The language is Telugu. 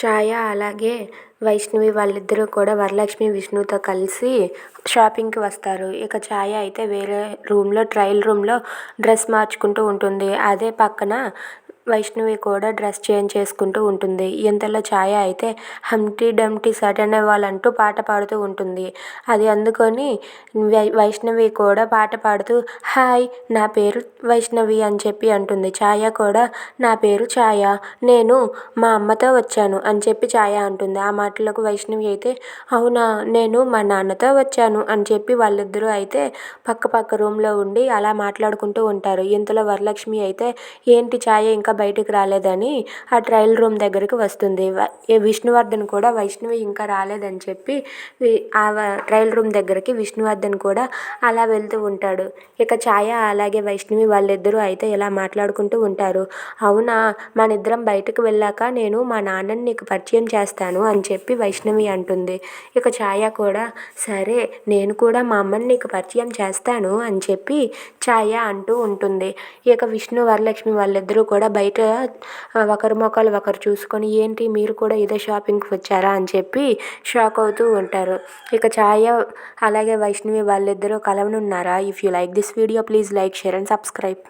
ఛాయ అలాగే వైష్ణవి వాళ్ళిద్దరూ కూడా వరలక్ష్మి విష్ణుతో కలిసి షాపింగ్కి వస్తారు. ఇక ఛాయ అయితే వేరే రూమ్లో ట్రయల్ రూమ్లో డ్రెస్ మార్చుకుంటూ ఉంటుంది. అదే పక్కన వైష్ణవి కూడా డ్రెస్ చేంజ్ చేసుకుంటూ ఉంటుంది. ఇంతలో ఛాయ అయితే హంటీ డంటీ సడన్ వాళ్ళంటూ పాట పాడుతూ ఉంటుంది. అది అందుకొని వై వైష్ణవి కూడా పాట పాడుతూ హాయ్ నా పేరు వైష్ణవి అని చెప్పి అంటుంది. ఛాయ కూడా నా పేరు ఛాయ నేను మా అమ్మతో వచ్చాను అని చెప్పి ఛాయ అంటుంది. ఆ మాటలకు వైష్ణవి అయితే అవునా నేను మా నాన్నతో వచ్చాను అని చెప్పి వాళ్ళిద్దరూ అయితే పక్క పక్క రూమ్లో ఉండి అలా మాట్లాడుకుంటూ ఉంటారు. ఇంతలో వరలక్ష్మి అయితే ఏంటి ఛాయ ఇంకా బయటికి రాలేదని ఆ ట్రయల్ రూమ్ దగ్గరికి వస్తుంది. ఏ విష్ణువర్ధన్ కూడా వైష్ణవి ఇంకా రాలేదని చెప్పి ఆ ట్రయల్ రూమ్ దగ్గరికి విష్ణువర్ధన్ కూడా అలా వెళ్తూ ఉంటాడు. ఇక ఛాయ అలాగే వైష్ణవి వాళ్ళిద్దరూ అయితే ఇలా మాట్లాడుకుంటూ ఉంటారు. అవునా మన ఇద్దరం బయటకు వెళ్ళాక నేను మా నాన్నని నీకు పరిచయం చేస్తాను అని చెప్పి వైష్ణవి అంటుంది. ఇక ఛాయ కూడా సరే నేను కూడా మా అమ్మని నీకు పరిచయం చేస్తాను అని చెప్పి ఛాయ అంటూ ఉంటుంది. ఇక విష్ణు వరలక్ష్మి వాళ్ళిద్దరూ కూడా బయట ఒకరి మొఖాలు ఒకరు చూసుకొని ఏంటి మీరు కూడా ఇదే షాపింగ్కి వచ్చారా అని చెప్పి షాక్ అవుతూ ఉంటారు. ఇక ఛాయ అలాగే వైష్ణవి వాళ్ళిద్దరూ కలవనున్నారా? If you like this video please like share and subscribe